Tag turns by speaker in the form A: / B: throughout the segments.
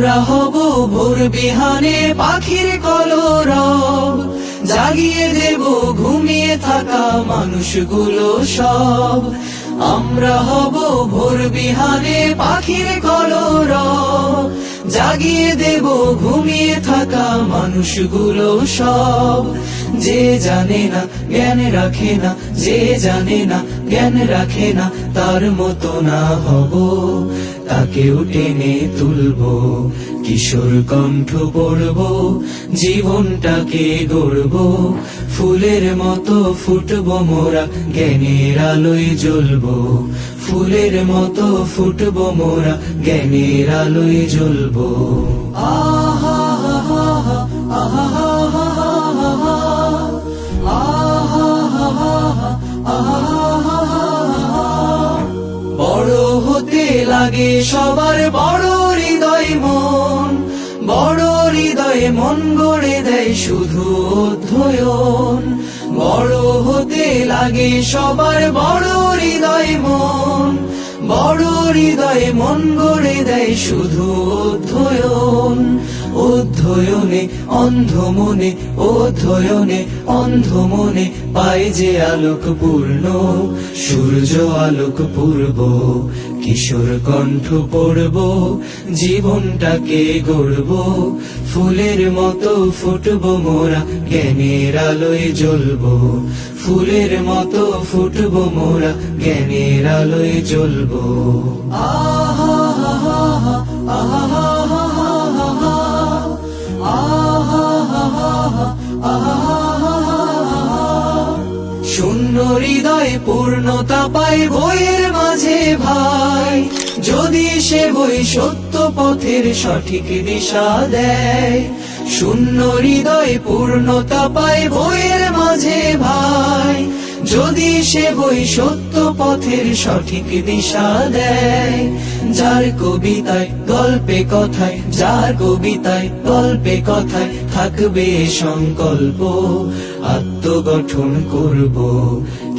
A: আমরা হব ভোর বিহানে পাখির কলরব। জাগিয়ে দেব, ঘুমিয়ে থাকা মানুষগুলো সব। আমরা হব ভোর বিহানে পাখির কলরব। জাগিয়ে দেব, ঘুমিয়ে থাকা মানুষগুলো সব। যে জানে না, জ্ঞান রাখে না, যে জানে না, জ্ঞান রাখে না, তার মতো না হব। তাকেও টেনে তুলব, কিশোর কণ্ঠ পড়ব, জীবনটাকে গড়ব, ফুলের মতো ফুটব মোরা, জ্ঞানের আলোয় জ্বলব, ফুলের মতো ফুটব মোরা, জ্ঞানের আলোয় জ্বলব। আহা আহা আহা বড় হতে লাগে সবার বড় হৃদয় মন। বড় হৃদয়ে মন গড়ে দেয় শুধু অধ্যয়ন। বড় হতে লাগে সবার বড় হৃদয় মন। বড় হৃদয়ে মন গড়ে দেয় শুধু অধ্যয়ন। অধ্যয়নে অন্ধ মনে অধ্যয়নে অন্ধ মনে পায় যে আলোক পূর্ণ, সূর্য আলোক পূর্ব, কিশোর কণ্ঠ পড়ব, জীবনটাকে গড়ব, ফুলের মতো ফুটব মোরা, জ্ঞানের আলোয় জ্বলব, ফুলের মতো ফুটব মোরা, জ্ঞানের আলোয় জ্বলব। আহা হৃদয় পূর্ণতা পায় বইয়ের মাঝে ভাই। যদি সে বই সত্য পথের সঠিক দিশা দেয়, শূন্য হৃদয় পূর্ণতা পায় বইয়ের মাঝে ভাই। যদি সে বই সত্য পথের সঠিক দিশা দেয় যার কবিতায় গল্পে কথায় যার কবিতায় গল্পে কথায় থাকবে সংকল্প আত্মগঠন করব।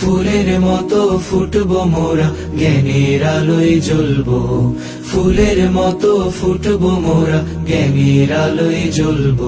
A: ফুলের মতো ফুটব মোরা জ্ঞানের আলোয় জ্বলব। ফুলের মতো ফুটব মোরা জ্ঞানের আলোয় জ্বলব।